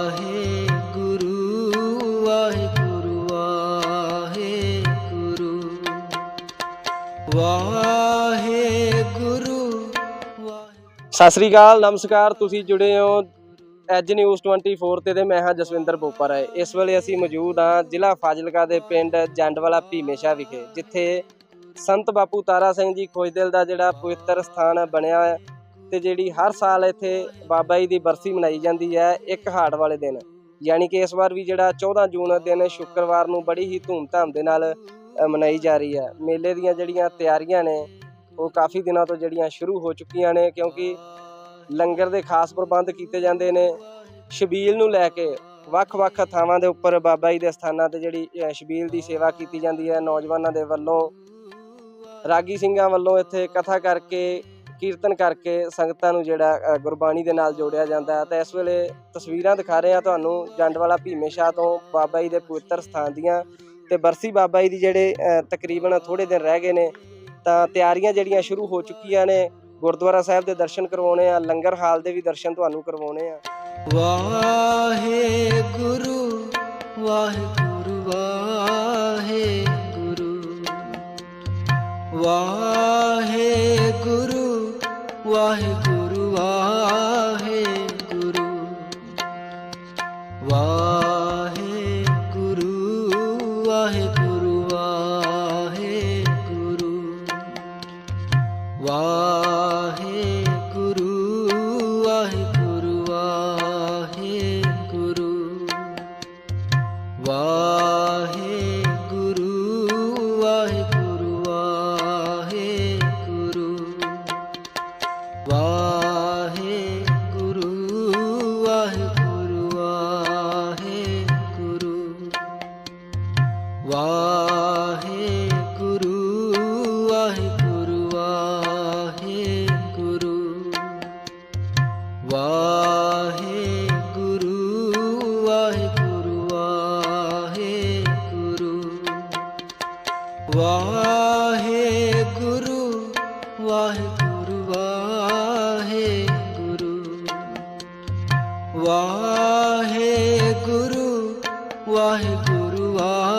ਵਾਹਿਗੁਰੂ ਵਾਹਿਗੁਰੂ ਵਾਹਿਗੁਰੂ। ਵਾਹਿਗੁਰੂ ਸਤਿ ਸ੍ਰੀ ਅਕਾਲ, ਨਮਸਕਾਰ। ਤੁਸੀਂ ਜੁੜੇ ਹੋ ਐਜ ਨਿਊਜ਼ 24 ਤੇ ਤੇ ਮੈਂ ਹਾਂ ਜਸਵਿੰਦਰ ਬੋਪਰ ਹੈ ਇਸ ਵੇਲੇ ਅਸੀਂ ਮੌਜੂਦ ਹਾਂ ਜ਼ਿਲ੍ਹਾ ਫਾਜ਼ਿਲਕਾ ਦੇ ਪਿੰਡ ਜੰਡਵਾਲਾ ਭੀਮੇਸ਼ਾ ਵਿਖੇ, ਜਿੱਥੇ ਸੰਤ ਬਾਪੂ ਤਾਰਾ ਸਿੰਘ ਜੀ ਖੋਜਦਿਲ ਦਾ ਜਿਹੜਾ ਪਵਿੱਤਰ ਸਥਾਨ ਬਣਿਆ ਹੈ। ਤੇ ਜਿਹੜੀ ਹਰ ਸਾਲ ਇੱਥੇ ਬਾਬਾ ਜੀ ਦੀ ਬਰਸੀ ਮਨਾਈ ਜਾਂਦੀ ਹੈ, ਇੱਕ ਹਾੜ ਵਾਲੇ ਦਿਨ। ਯਾਨੀ ਕਿ ਇਸ ਵਾਰ ਵੀ ਜਿਹੜਾ 14 ਜੂਨ ਦਿਨ ਸ਼ੁੱਕਰਵਾਰ ਨੂੰ ਬੜੀ ਹੀ ਧੂਮਧਾਮ ਦੇ ਨਾਲ ਮਨਾਈ ਜਾ ਰਹੀ ਹੈ। ਮੇਲੇ ਦੀਆਂ ਜਿਹੜੀਆਂ ਤਿਆਰੀਆਂ ਨੇ, ਉਹ ਕਾਫੀ ਦਿਨਾਂ ਤੋਂ ਜਿਹੜੀਆਂ ਸ਼ੁਰੂ ਹੋ ਚੁੱਕੀਆਂ ਨੇ, ਕਿਉਂਕਿ ਲੰਗਰ ਦੇ ਖਾਸ ਪ੍ਰਬੰਧ ਕੀਤੇ ਜਾਂਦੇ ਨੇ। ਸ਼ਬੀਲ ਨੂੰ ਲੈ ਕੇ ਵੱਖ-ਵੱਖ ਥਾਵਾਂ ਦੇ ਉੱਪਰ ਬਾਬਾ ਜੀ ਦੇ ਸਥਾਨਾਂ ਤੇ ਜਿਹੜੀ ਸ਼ਬੀਲ ਦੀ ਸੇਵਾ ਕੀਤੀ ਜਾਂਦੀ ਹੈ ਨੌਜਵਾਨਾਂ ਦੇ ਵੱਲੋਂ। ਰਾਗੀ ਸਿੰਘਾਂ ਵੱਲੋਂ ਇੱਥੇ ਕਥਾ ਕਰਕੇ ਕੀਰਤਨ ਕਰਕੇ ਸੰਗਤਾਂ ਨੂੰ ਜਿਹੜਾ ਗੁਰਬਾਣੀ ਦੇ ਨਾਲ ਜੋੜਿਆ ਜਾਂਦਾ ਹੈ। ਤਾਂ ਇਸ ਵੇਲੇ ਤਸਵੀਰਾਂ ਦਿਖਾ ਰਹੇ ਹਾਂ ਤੁਹਾਨੂੰ ਜੰਡਵਾਲਾ ਭੀਮੇਸ਼ਾਹ ਤੋਂ ਬਾਬਾ ਜੀ ਦੇ ਪਵਿੱਤਰ ਸਥਾਨ ਦੀਆਂ ਤੇ ਬਰਸੀ ਬਾਬਾ ਜੀ ਦੀ ਜਿਹੜੇ ਤਕਰੀਬਨ ਥੋੜੇ ਦਿਨ ਰਹਿ ਗਏ ਨੇ, ਤਾਂ ਤਿਆਰੀਆਂ ਜਿਹੜੀਆਂ ਸ਼ੁਰੂ ਹੋ ਚੁੱਕੀਆਂ ਨੇ, ਗੁਰਦੁਆਰਾ ਸਾਹਿਬ ਦੇ ਦਰਸ਼ਨ ਕਰਵਾਉਣੇ ਆ, ਲੰਗਰ ਹਾਲ ਦੇ ਵੀ ਦਰਸ਼ਨ ਤੁਹਾਨੂੰ ਕਰਵਾਉਣੇ ਆ। ਵਾਹਿਗੁਰੂ ਵਾਹਿਗੁਰੂ ਵਾਹਿਗੁਰੂ। ਵਾਹਿਗੁਰੂ Allah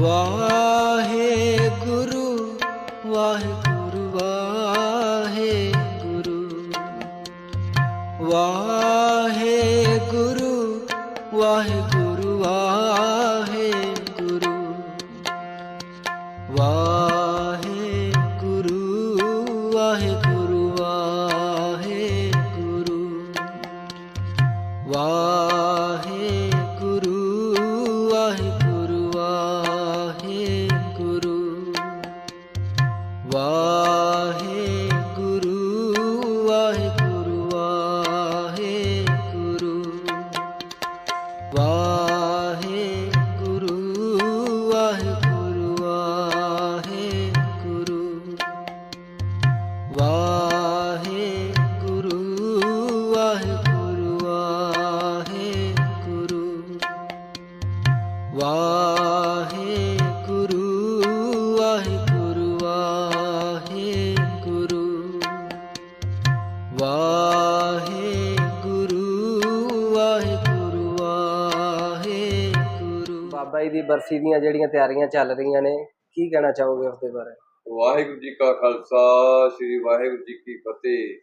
ਵਾਹਿਗੁਰੂ ਵਾਹਿਗੁਰੂ। ਬਾਬਾ ਜੀ ਦੀ ਬਰਸੀ ਦੀਆਂ ਜਿਹੜੀਆਂ ਤਿਆਰੀਆਂ ਚੱਲ ਰਹੀਆਂ ਨੇ, ਕੀ ਕਹਿਣਾ ਚਾਹੋਗੇ ਉਸ ਦੇ ਬਾਰੇ? ਵਾਹਿਗੁਰੂ ਜੀ ਕਾ ਖਾਲਸਾ, ਸ੍ਰੀ ਵਾਹਿਗੁਰੂ ਜੀ ਕੀ ਫਤਿਹ।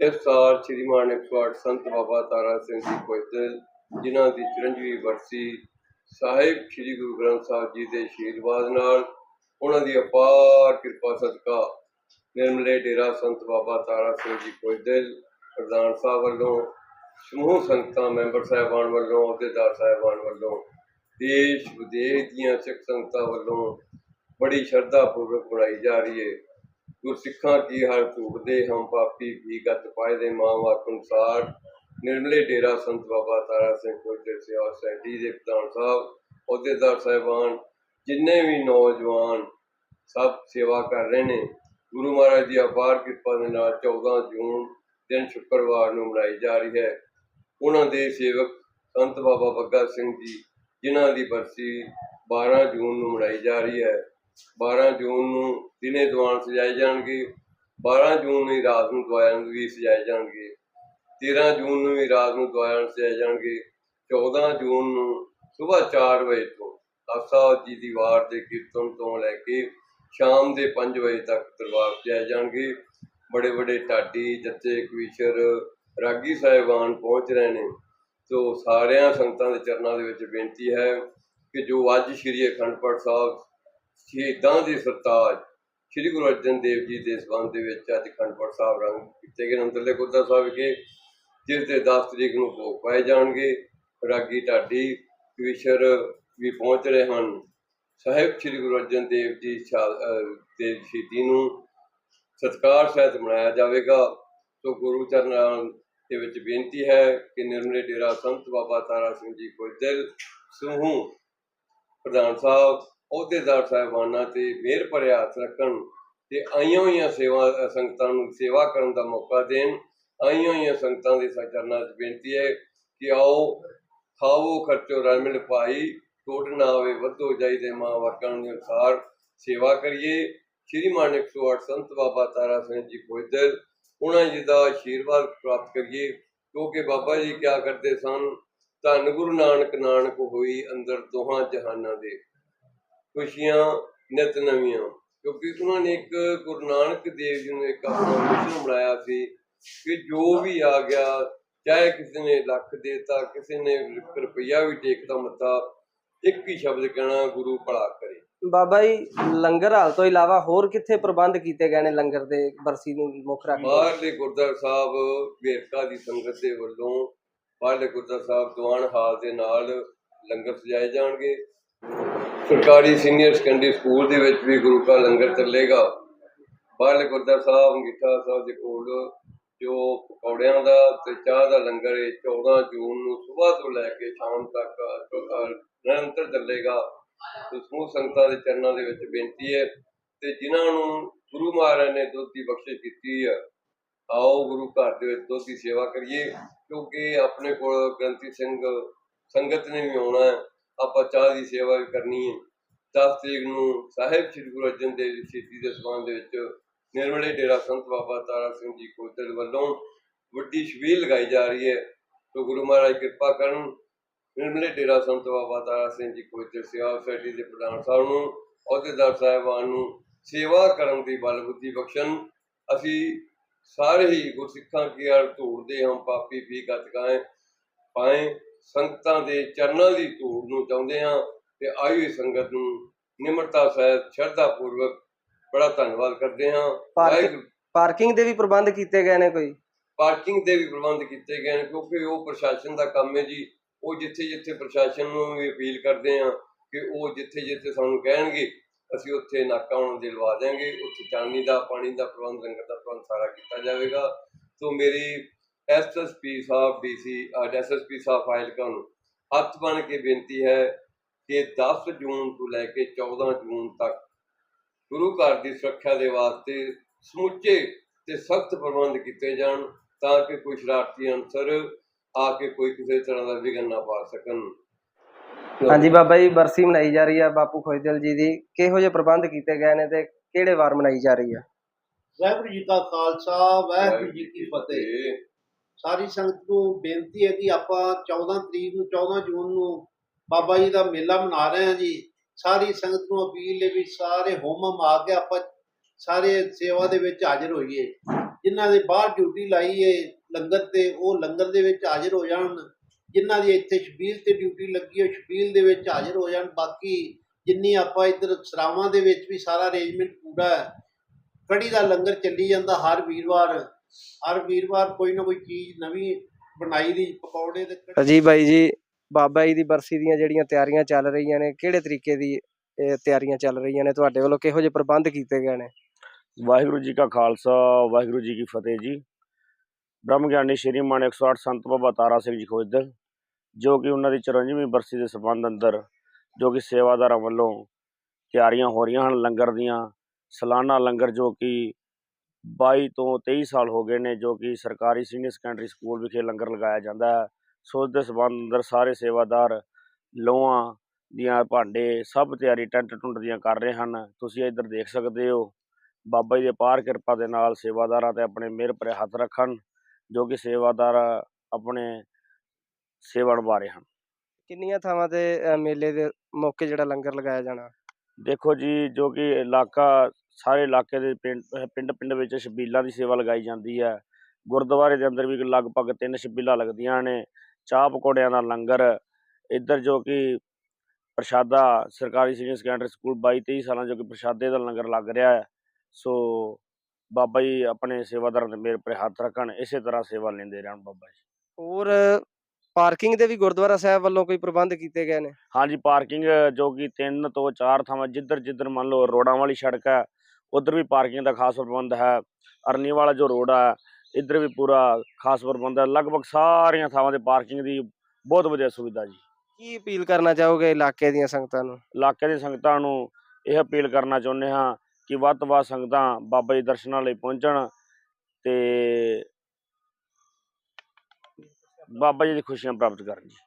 ਇਸ ਸਾਲ ਸ੍ਰੀ ਮਾਨ 108 ਸੰਤ ਬਾਬਾ ਤਾਰਾ ਸਿੰਘ ਜੀ ਕੋਇਤਲ ਜਿਨ੍ਹਾਂ ਦੀ 54ਵੀਂ ਵਰਸੀ ਸਾਹਿਬ ਸ੍ਰੀ ਗੁਰੂ ਗ੍ਰੰਥ ਸਾਹਿਬ ਜੀ ਦੇ ਆਸ਼ੀਰਵਾਦ ਨਾਲ, ਉਹਨਾਂ ਦੀ ਅਪਾਰ ਕਿਰਪਾ ਸਦਕਾ ਨਿਰਮਲੇ ਡੇਰਾ ਸੰਤ ਬਾਬਾ ਤਾਰਾ ਸਿੰਘ ਜੀ ਕੋਇਤਲ ਪ੍ਰਧਾਨ ਸਾਹਿਬ ਵੱਲੋਂ ਸਮੂਹ ਸੰਗਤਾਂ ਮੈਂਬਰ ਸਾਹਿਬਾਨ ਵੱਲੋਂ ਅਹੁਦੇਦਾਰ ਸਾਹਿਬਾਨ ਵੱਲੋਂ ਦੇਸ਼ ਵਿਦੇਸ਼ ਦੀਆਂ ਸਿੱਖ ਸੰਗਤਾਂ ਵੱਲੋਂ ਬੜੀ ਸ਼ਰਧਾ ਪੂਰਵਕ ਮਨਾਈ ਜਾ ਰਹੀ ਹੈ। ਗੁਰਸਿੱਖਾਂ ਕੀ ਹਰ ਧੂਪ ਦੇ ਹਮ ਪਾਪੀ ਵੀ ਗਤ ਪਾਏ ਦੇ ਮਾਂ ਵਾਕ ਅਨੁਸਾਰ ਨਿਰਮਲੇ ਡੇਰਾ ਸੰਤ ਬਾਬਾ ਤਾਰਾ ਸਿੰਘ ਕੋਟੇ ਸੇਵਾ ਸੈਂਟੀ ਦੇ ਪ੍ਰਧਾਨ ਸਾਹਿਬ ਅਹੁਦੇਦਾਰ ਸਾਹਿਬਾਨ, ਜਿੰਨੇ ਵੀ ਨੌਜਵਾਨ ਸਭ ਸੇਵਾ ਕਰ ਰਹੇ ਨੇ, ਗੁਰੂ ਮਹਾਰਾਜ ਦੀ ਅਪਾਰ ਕਿਰਪਾ ਦੇ ਨਾਲ 14 ਜੂਨ ਦਿਨ ਸ਼ੁੱਕਰਵਾਰ ਨੂੰ ਮਨਾਈ ਜਾ ਰਹੀ ਹੈ। ਉਹਨਾਂ ਦੇ ਸੇਵਕ ਸੰਤ ਬਾਬਾ ਬੱਗਾ ਸਿੰਘ ਜੀ, ਜਿਨ੍ਹਾਂ ਦੀ ਬਰਸੀ 12 ਜੂਨ ਨੂੰ ਮਨਾਈ ਜਾ ਰਹੀ ਹੈ। 12 ਜੂਨ ਨੂੰ ਦਿਨੇ ਦੀਵਾਨ ਸਜਾਏ ਜਾਣਗੇ 12 ਜੂਨ ਨੂੰ ਰਾਤ ਨੂੰ ਦੀਵਾਨ ਵੀ ਸਜਾਏ ਜਾਣਗੇ 13 ਜੂਨ ਨੂੰ ਵੀ ਰਾਤ ਨੂੰ ਦੀਵਾਨ ਸਜਾਏ ਜਾਣਗੇ 14 ਜੂਨ ਨੂੰ ਸਵੇਰ 4 ਵਜੇ ਤੋਂ ਆਸਾ ਜੀ ਦੀ ਵਾਰ ਦੇ ਕੀਰਤਨ ਤੋਂ ਲੈ ਕੇ ਸ਼ਾਮ ਦੇ 5 ਵਜੇ ਤੱਕ ਦਰਬਾਰ ਸਜਾਏ ਜਾਣਗੇ। ਬੜੇ ਬੜੇ ਢਾਡੀ, ਜੱਥੇ, ਕਵੀਸ਼ਰ ਰਾਗੀ ਸਾਹਿਬਾਨ ਪਹੁੰਚ ਰਹੇ ਨੇ ਸੋ ਸਾਰਿਆਂ ਸੰਗਤਾਂ ਦੇ ਚਰਨਾਂ ਦੇ ਵਿੱਚ ਬੇਨਤੀ ਹੈ ਕਿ ਜੋ ਅੱਜ ਸ੍ਰੀ ਅਖੰਡ ਪਾਠ ਸਾਹਿਬ ਸ਼ਹੀਦਾਂ ਦੀ ਸਰਤਾਜ ਸ੍ਰੀ ਗੁਰੂ ਅਰਜਨ ਦੇਵ ਜੀ ਦੇ ਸੰਬੰਧ ਦੇ ਵਿੱਚ ਅੱਜ ਅਖੰਡ ਪਾਠ ਸਾਹਿਬ ਰੰਗ ਕੀਤੇ ਗਏ ਨੇ ਅੰਦਰਲੇ ਗੁਰਦਾ ਸਾਹਿਬ ਵਿਖੇ, ਜਿਸ ਦੇ 10 ਤਰੀਕ ਨੂੰ ਭੋਗ ਪਾਏ ਜਾਣਗੇ। ਰਾਗੀ ਢਾਡੀ, ਕਵੀਸ਼ਰ ਵੀ ਪਹੁੰਚ ਰਹੇ ਹਨ। ਸਾਹਿਬ ਸ੍ਰੀ ਗੁਰੂ ਅਰਜਨ ਦੇਵ ਜੀ ਸ਼ਾ- ਦੇ ਸ਼ਹੀਦੀ ਨੂੰ ਸਤਿਕਾਰ ਸਹਿਤ ਮਨਾਇਆ ਜਾਵੇਗਾ। ਸੋ ਗੁਰੂ ਚਰਨਾਂ ਦੇ ਵਿੱਚ ਬੇਨਤੀ ਹੈ ਕਿ ਨਿਰਮਲੇ ਡੇਰਾ ਸੰਤ ਬਾਬਾ ਤਾਰਾ ਸਿੰਘ ਜੀ ਕੋਈ ਦਿਲ ਸਮੂਹ ਪ੍ਰਧਾਨ ਸਾਹਿਬ, ਅਹੁਦੇਦਾਰ ਸਾਹਿਬਾਨਾਂ ਤੇ ਮਿਹਰ ਭਰਿਆ ਹੱਥ ਰੱਖਣ ਤੇ ਆਈਆਂ ਹੋਈਆਂ ਸੇਵਾ ਸੰਗਤਾਂ ਨੂੰ ਸੇਵਾ ਕਰਨ ਦਾ ਮੌਕਾ ਦੇਣ, ਆਈਆਂ ਹੋਈਆਂ ਸੰਗਤਾਂ ਦੇ ਚਰਨਾਂ 'ਚ ਬੇਨਤੀ ਹੈ ਕਿ ਆਓ ਖਾਵੋ ਖਰਚੋ, ਰਲ ਮਿਲ ਪਾਈ ਟੋਟ ਨਾ ਆਵੇ ਵੱਧੋ ਜਾਈ ਦੇ ਮਾਂ ਵਰਗਾਂ ਦੇ ਅਨੁਸਾਰ ਸੇਵਾ ਕਰੀਏ। ਸ਼੍ਰੀ ਮਾਨ 108 ਸੰਤ ਬਾਬਾ ਤਾਰਾ ਸਿੰਘ ਜੀ ਕੋਇਦਰ ਉਹਨਾਂ ਜੀ ਦਾ ਆਸ਼ੀਰਵਾਦ ਪ੍ਰਾਪਤ ਕਰੀਏ, ਕਿਉਂਕਿ ਬਾਬਾ ਜੀ ਕਿਆ ਕਰਦੇ ਸਨ? ਧੰਨ ਗੁਰੂ ਨਾਨਕ ਨਾਨਕ ਹੋਈ ਅੰਦਰ ਦੋਹਾਂ ਜਹਾਨਾਂ ਦੇ। ਖੁਸ਼ੀਆਂ ਨਿਤ ਨਵੀਆਂ, ਕਿਉਂਕਿ ਉਹਨਾਂ ਨੇ ਇੱਕ ਗੁਰੂ ਨਾਨਕ ਦੇਵ ਜੀ ਨੂੰ ਇੱਕ ਆਪਣਾ ਮਿਸ਼ਨ ਬਣਾਇਆ ਸੀ ਕਿ ਜੋ ਵੀ ਆ ਗਿਆ, ਚਾਹੇ ਕਿਸੇ ਨੇ ਲੱਖ ਦੇਤਾ, ਕਿਸੇ ਨੇ ਇੱਕ ਰੁਪਈਆ ਵੀ ਟੇਕਦਾ ਮੱਥਾ, ਇੱਕ ਹੀ ਸ਼ਬਦ ਕਹਿਣਾ, ਗੁਰੂ ਭਲਾ ਕਰੇ। ਬਾਬਾ ਜੀ, ਲੰਗਰ ਹਾਲ ਤੋਂ ਇਲਾਵਾ ਹੋਰ ਕਿੱਥੇ ਪ੍ਰਬੰਧ ਕੀਤੇ ਗਏ ਨੇ ਲੰਗਰ ਦੇ ਬਰਸੀ ਨੂੰ ਮੁੱਖ ਰੱਖ ਕੇ? ਬਾਹਰਲੇ ਗੁਰਦੁਆਰਾ ਸਾਹਿਬ ਵੇਰਕਾ ਦੀ ਸੰਗਤ ਦੇ ਵੱਲੋਂ ਬਾਹਰਲੇ ਗੁਰਦੁਆਰਾ ਸਾਹਿਬ ਦੀਵਾਨ ਹਾਲ ਦੇ ਨਾਲ ਲੰਗਰ ਸਜਾਏ ਜਾਣਗੇ। ਸਰਕਾਰੀ ਸੀਨੀਅਰ ਸੈਕੰਡਰੀ ਸਕੂਲ ਦੇ ਵਿੱਚ ਵੀ ਗੁਰੂ ਕਾ ਲੰਗਰ ਚੱਲੇਗਾ। ਬਾਹਰਲੇ ਗੁਰਦੁਆਰਾ ਸਾਹਿਬ, ਅੰਗੀਠਾ ਸਾਹਿਬ ਦੇ ਕੋਲ ਜੋ ਪਕੌੜਿਆਂ ਦਾ ਤੇ ਚਾਹ ਦਾ ਲੰਗਰ ਇਹ 14 ਜੂਨ ਨੂੰ ਸਵੇਰ ਤੋਂ ਲੈ ਕੇ ਸ਼ਾਮ ਤੱਕ ਨਿਰੰਤਰ ਚੱਲੇਗਾ। ਤੇ ਸਮੂਹ ਸੰਗਤਾਂ ਦੇ ਚਰਨਾਂ ਦੇ ਵਿੱਚ ਬੇਨਤੀ ਹੈ ਤੇ ਜਿਨ੍ਹਾਂ ਨੂੰ ਗੁਰੂ ਮਹਾਰਾਜ ਨੇ ਦੁੱਧ ਦੀ ਬਖਸ਼ਿਸ਼ ਕੀਤੀ ਹੈ ਆਓ ਗੁਰੂ ਘਰ ਦੇ ਵਿੱਚ ਦੁੱਧ ਦੀ ਸੇਵਾ ਕਰੀਏ, ਕਿਉਂਕਿ ਆਪਣੇ ਕੋਲ ਗ੍ਰੰਥੀ ਸਿੰਘ ਸੰਗਤ ਨੇ ਵੀ ਆਉਣਾ ਹੈ, ਆਪਾਂ ਚਾਹ ਦੀ ਸੇਵਾ ਵੀ ਕਰਨੀ ਹੈ। 10 ਤਰੀਕ ਨੂੰ ਸਾਹਿਬ ਸ੍ਰੀ ਗੁਰੂ ਅਰਜਨ ਦੇਵ ਜੀ ਸ਼ਹੀਦੀ ਦੇ ਸਬੰਧ ਦੇ ਵਿੱਚ ਨਿਰਮਲੇ ਡੇਰਾ ਸੰਤ ਬਾਬਾ ਤਾਰਾ ਸਿੰਘ ਜੀ ਕੋਤਲ ਵੱਲੋਂ ਵੱਡੀ ਛਬੀਲ ਲਗਾਈ ਜਾ ਰਹੀ ਹੈ। ਸੋ ਗੁਰੂ ਮਹਾਰਾਜ ਕਿਰਪਾ ਕਰਨ ਨਿਰਮਲੇ ਡੇਰਾ ਸੰਤ ਬਾਬਾ ਤਾਰਾ ਸਿੰਘ ਜੀ ਕੋਤਲ ਸੇਵਾ ਸੁਸਾਇਟੀ ਦੇ ਪ੍ਰਧਾਨ ਸਾਹਿਬ ਨੂੰ ਅਹੁਦੇਦਾਰ ਸਾਹਿਬਾਨ ਨੂੰ ਸੇਵਾ ਕਰਨ ਦੀ ਬਲ ਬੁੱਧੀ ਬਖਸ਼ਣ। ਅਸੀਂ ਸਾਰੇ ਹੀ ਗੁਰਸਿੱਖਾਂ ਕੀ ਅਰ ਧੂੜਦੇ ਹਾਂ ਪਾਪੀ ਵੀ ਗਤਕਾਏ ਪਾਏ। ਸੰਗਤਾਂ ਦੇ ਚਰਨਾਂ ਦੀ ਧੂੜ ਨੂੰ ਚਾਹੁੰਦੇ ਹਾਂ ਤੇ ਆਈ ਹੋਈ ਸੰਗਤ ਨੂੰ ਨਿਮਰਤਾ ਸਹਿਤ ਸ਼ਰਧਾ ਪੂਰਵਕ ਬੜਾ ਧੰਨਵਾਦ ਕਰਦੇ ਹਾਂ। ਪਾਰਕਿੰਗ ਦੇ ਵੀ ਪ੍ਰਬੰਧ ਕੀਤੇ ਗਏ ਨੇ ਕੋਈ? ਪਾਰਕਿੰਗ ਦੇ ਵੀ ਪ੍ਰਬੰਧ ਕੀਤੇ ਗਏ ਨੇ ਕਿਉਂਕਿ ਉਹ ਪ੍ਰਸ਼ਾਸਨ ਦਾ ਕੰਮ ਹੈ ਜੀ। ਉਹ ਜਿੱਥੇ ਜਿੱਥੇ ਪ੍ਰਸ਼ਾਸਨ ਨੂੰ ਵੀ ਅਪੀਲ ਕਰਦੇ ਆ ਕਿ ਉਹ ਜਿੱਥੇ ਜਿੱਥੇ ਸਾਨੂੰ ਕਹਿਣਗੇ, ਅਸੀਂ ਉੱਥੇ ਨਾਕਾ ਉਹਨਾਂ ਦੇ ਲਵਾ ਦੇਾਂਗੇ ਉੱਥੇ ਚਾਂਦੀ ਦਾ, ਪਾਣੀ ਦਾ ਪ੍ਰਬੰਧ, ਲੰਗਰ ਦਾ ਪ੍ਰਬੰਧ ਸਾਰਾ ਕੀਤਾ ਜਾਵੇਗਾ। ਤੋਂ ਮੇਰੀ ਐਸਐਸਪੀ ਸਾਹਿਬ, ਡੀਸੀ ਐਸਐਸਪੀ ਸਾਹਿਬ ਫਾਈਲ ਨੂੰ ਹੱਥ ਬਣ ਕੇ ਬੇਨਤੀ ਹੈ ਕਿ 10 ਜੂਨ ਤੋਂ ਲੈ ਕੇ 14 ਜੂਨ ਤੱਕ ਗੁਰੂ ਘਰ ਦੀ ਸੁਰੱਖਿਆ ਦੇ ਵਾਸਤੇ ਸਮੁੱਚੇ ਤੇ ਸਖਤ ਪ੍ਰਬੰਧ ਕੀਤੇ ਜਾਣ ਤਾਂ ਕਿ ਕੋਈ ਸ਼ਰਾਰਤੀ ਅਨਸਰ ਆ ਕੇ ਕੋਈ ਕਿਸੇ ਤਰ੍ਹਾਂ ਦਾ ਵਿਘਨ ਨਾ ਪਾ ਸਕਣ। ਹਾਂਜੀ ਬਾਬਾ ਜੀ ਬਰਸੀ ਮਨਾਈ ਜਾ ਰਹੀ ਆ ਬਾਪੂ ਖੋਜਲ ਜੀ ਦੀ। ਕਿਹੋ ਜਿਹੇ ਪ੍ਰਬੰਧ ਕੀਤੇ ਗਏ ਨੇ ਤੇ ਕਿਹੜੇ ਵਾਰ ਮਨਾਈ ਜਾ ਰਹੀ ਆ? ਵਾਹਿਗੁਰੂ ਜੀ ਕਾ ਖਾਲਸਾ ਵਾਹਿਗੁਰੂ ਜੀ ਕੀ ਫਤਿਹ। ਸਾਰੀ ਸੰਗਤ ਨੂੰ ਬੇਨਤੀ ਹੈ ਕਿ ਆਪਾਂ 14 ਤਰੀਕ ਨੂੰ 14 ਜੂਨ ਨੂੰ ਬਾਬਾ ਜੀ ਦਾ ਮੇਲਾ ਮਨਾ ਰਹੇ ਹਾਂ ਜੀ। ਸਾਰੀ ਸੰਗਤ ਨੂੰ ਅਪੀਲ ਹੈ ਵੀ ਸਾਰੇ ਹੋਮ ਆ ਕੇ ਆਪਾਂ ਸਾਰੇ ਸੇਵਾ ਦੇ ਵਿੱਚ ਹਾਜ਼ਰ ਹੋਈਏ। ਜਿਨ੍ਹਾਂ ਦੇ ਬਾਹਰ ਡਿਊਟੀ ਲਾਈ ਹੈ ਲੰਗਰ ਤੇ, ਉਹ ਲੰਗਰ ਦੇ ਵਿੱਚ ਹਾਜ਼ਰ ਹੋ ਜਾਣ। ਜਿਨ੍ਹਾਂ ਦੀ ਇੱਥੇ ਸ਼ਬੀਲ ਤੇ ਡਿਊਟੀ ਲੱਗੀ ਹੈ ਸ਼ਬੀਲ ਦੇ ਵਿੱਚ ਹਾਜ਼ਰ ਹੋ ਜਾਣ। ਬਾਕੀ ਜਿੰਨੀ ਆਪਾਂ ਇੱਧਰ ਸਰਾਵਾਂ ਦੇ ਵਿੱਚ ਵੀ ਸਾਰਾ ਅਰੇਂਜਮੈਂਟ ਪੂਰਾ ਹੈ, ਕੜੀ ਦਾ ਲੰਗਰ ਚੱਲੀ ਜਾਂਦਾ ਹਰ ਵੀਰਵਾਰ। ਹਰ ਵੀਰਵਾਰ ਕੋਈ ਨਾ ਕੋਈ ਚੀਜ਼ ਨਵੀਂ ਬਣਾਈ ਦੀ, ਪਕੌੜੇ ਤੇ ਕੜੀ- ਬਾਈ ਜੀ, ਬਾਬਾ ਜੀ ਦੀ ਬਰਸੀ ਦੀਆਂ ਜਿਹੜੀਆਂ ਤਿਆਰੀਆਂ ਚੱਲ ਰਹੀਆਂ ਨੇ, ਕਿਹੜੇ ਤਰੀਕੇ ਦੀ ਇਹ ਤਿਆਰੀਆਂ ਚੱਲ ਰਹੀਆਂ ਨੇ? ਤੁਹਾਡੇ ਵੱਲੋਂ ਕਿਹੋ ਜਿਹੇ ਪ੍ਰਬੰਧ ਕੀਤੇ ਗਏ ਨੇ? ਵਾਹਿਗੁਰੂ ਜੀ ਕਾ ਖਾਲਸਾ, ਵਾਹਿਗੁਰੂ ਜੀ ਕੀ ਫਤਿਹ ਜੀ। ਬ੍ਰਹਮ ਗਿਆਨੀ ਸ਼੍ਰੀਮਾਨ 108 ਸੰਤ ਬਾਬਾ ਤਾਰਾ ਸਿੰਘ ਜੀ ਖੋਜਦਲ ਜੋ ਕਿ ਉਹਨਾਂ ਦੀ 54ਵੀਂ ਬਰਸੀ ਦੇ ਸਬੰਧ ਅੰਦਰ, ਜੋ ਕਿ ਸੇਵਾਦਾਰਾਂ ਵੱਲੋਂ ਤਿਆਰੀਆਂ ਹੋ ਰਹੀਆਂ ਹਨ ਲੰਗਰ ਦੀਆਂ। ਸਾਲਾਨਾ ਲੰਗਰ ਜੋ ਕਿ 22 ਤੋਂ 23 ਸਾਲ ਹੋ ਗਏ ਨੇ, ਜੋ ਕਿ ਸਰਕਾਰੀ ਸੀਨੀਅਰ ਸੈਕੰਡਰੀ ਸਕੂਲ ਵਿਖੇ ਲੰਗਰ ਲਗਾਇਆ ਜਾਂਦਾ ਹੈ। ਸੋ ਉਸ ਦੇ ਸਬੰਧ ਅੰਦਰ ਸਾਰੇ ਸੇਵਾਦਾਰ ਲੋਹਾਂ ਦੀਆਂ ਭਾਂਡੇ, ਸਭ ਤਿਆਰੀ ਟੈਂਟ ਟੁੰਟ ਦੀਆਂ ਕਰ ਰਹੇ ਹਨ। ਤੁਸੀਂ ਇੱਧਰ ਦੇਖ ਸਕਦੇ ਹੋ। ਬਾਬਾ ਜੀ ਦੇ ਪਾਰ ਕਿਰਪਾ ਦੇ ਨਾਲ ਸੇਵਾਦਾਰਾਂ ਤੇ ਆਪਣੇ ਮਿਹਰ ਭਰੇ ਹੱਥ ਰੱਖਣ ਜੋ ਕਿ ਸੇਵਾਦਾਰ ਆਪਣੇ ਸੇਵਾ ਨਿਭਾ ਰਹੇ ਹਨ। ਕਿੰਨੀਆਂ ਥਾਵਾਂ ਤੇ ਅ, ਮੇਲੇ ਦੇ ਮੌਕੇ ਜਿਹੜਾ ਲੰਗਰ ਲਗਾਇਆ ਜਾਣਾ? ਦੇਖੋ ਜੀ ਜੋ ਕਿ ਇਲਾਕਾ ਸਾਰੇ ਇਲਾਕੇ ਦੇ ਪਿੰਡ ਪਿੰਡ ਪਿੰਡ ਵਿੱਚ ਛਬੀਲਾਂ ਦੀ ਸੇਵਾ ਲਗਾਈ ਜਾਂਦੀ ਹੈ। ਗੁਰਦੁਆਰੇ ਦੇ ਅੰਦਰ ਵੀ ਲਗਭਗ ਤਿੰਨ ਛਬੀਲਾਂ ਲੱਗਦੀਆਂ ਨੇ। ਚਾਹ ਪਕੌੜਿਆਂ ਦਾ ਲੰਗਰ ਇੱਧਰ ਜੋ ਕਿ ਪ੍ਰਸ਼ਾਦਾ ਸਰਕਾਰੀ ਸੀਨੀਅਰ ਸੈਕੰਡਰੀ ਸਕੂਲ 22 23 ਸਾਲਾਂ ਜੋ ਕਿ ਪ੍ਰਸ਼ਾਦੇ ਦਾ ਲੰਗਰ ਲੱਗ ਰਿਹਾ ਹੈ। ਸੋ ਬਾਬਾ ਜੀ ਆਪਣੇ ਸੇਵਾਦਾਰਾਂ ਦੇ ਮੇਰੇ ਪਰ ਹੱਥ ਰੱਖਣ ਇਸੇ ਤਰ੍ਹਾਂ ਸੇਵਾ ਲੈਂਦੇ ਰਹਿਣ ਬਾਬਾ ਜੀ। ਹੋਰ ਪਾਰਕਿੰਗ ਦੇ ਵੀ ਗੁਰਦੁਆਰਾ ਸਾਹਿਬ ਵੱਲੋਂ ਕੋਈ ਪ੍ਰਬੰਧ ਕੀਤੇ ਗਏ ਨੇ? ਹਾਂਜੀ ਪਾਰਕਿੰਗ ਜੋ ਕਿ ਤਿੰਨ ਤੋਂ ਚਾਰ ਥਾਵਾਂ ਜਿੱਧਰ ਜਿੱਧਰ ਮੰਨ ਲਓ ਰੋਡਾਂ ਵਾਲੀ ਸੜਕ ਹੈ ਉਧਰ ਵੀ ਪਾਰਕਿੰਗ ਦਾ ਖਾਸ ਪ੍ਰਬੰਧ ਹੈ। ਅਰਨੀ ਵਾਲਾ ਜੋ ਰੋਡ ਹੈ ਇੱਧਰ ਵੀ ਪੂਰਾ ਖਾਸ ਪ੍ਰਬੰਧ ਹੈ। ਲਗਭਗ ਸਾਰੀਆਂ ਥਾਵਾਂ ਤੇ ਪਾਰਕਿੰਗ ਦੀ ਬਹੁਤ ਵਧੀਆ ਸੁਵਿਧਾ ਜੀ। ਕੀ ਅਪੀਲ ਕਰਨਾ ਚਾਹੋਗੇ ਇਲਾਕੇ ਦੀਆਂ ਸੰਗਤਾਂ ਨੂੰ? ਇਲਾਕੇ ਦੀ ਸੰਗਤਾਂ ਨੂੰ ਇਹ ਅਪੀਲ ਕਰਨਾ ਚਾਹੁੰਦੇ ਹਾਂ ਕਿ ਵੱਧ ਤੋਂ ਵੱਧ ਸੰਗਤਾਂ ਬਾਬਾ ਜੀ ਦਰਸ਼ਨਾਂ ਲਈ ਪਹੁੰਚਣ ਤੇ ਬਾਬਾ ਜੀ ਦੀ ਖੁਸ਼ੀਆਂ ਪ੍ਰਾਪਤ ਕਰਨ ਜੀ।